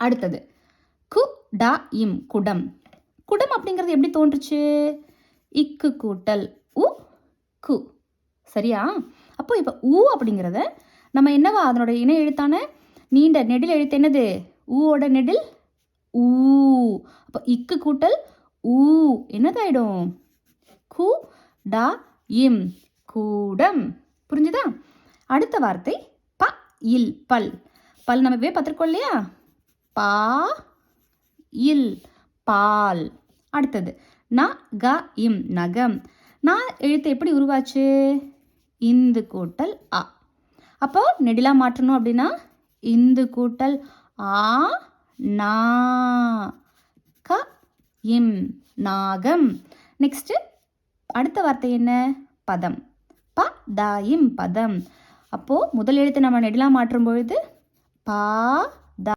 அடுத்தது. கு டா இம் குடம். குடம் அப்படிங்கிறது எப்படி தோன்றுச்சு? இக்கு கூட்டல் உ கு. சரியா? அப்போ இப்போ ஊ அப்படிங்கிறத நம்ம என்னவா அதனோட இணை எழுத்தான நீண்ட நெடில் எழுத்து என்னது? ஊவோட நெடில் ஊ அப்போ இக்கு கூட்டல் ஊ என்னதாயிடும்? கு டா இம் கூடம். புரிஞ்சுதா? அடுத்த வார்த்தை ப இல் பல். பல் நம்ம இப்பவே பார்த்துருக்கோம் இல்லையா? பா இல் பால். அடுத்தது ந க இம் நகம். நான் எழுத்து எப்படி உருவாச்சு? இந்து கூட்டல் அ. அப்போ நெடிலா மாற்றணும் அப்படின்னா இந்து கூட்டல் ஆ நா க இம் நாகம். நெக்ஸ்ட்டு அடுத்த வார்த்தை என்ன? பதம். ப த இம் பதம். அப்போது முதல் எழுத்து நம்ம நெடிலா மாற்றும் பொழுது பா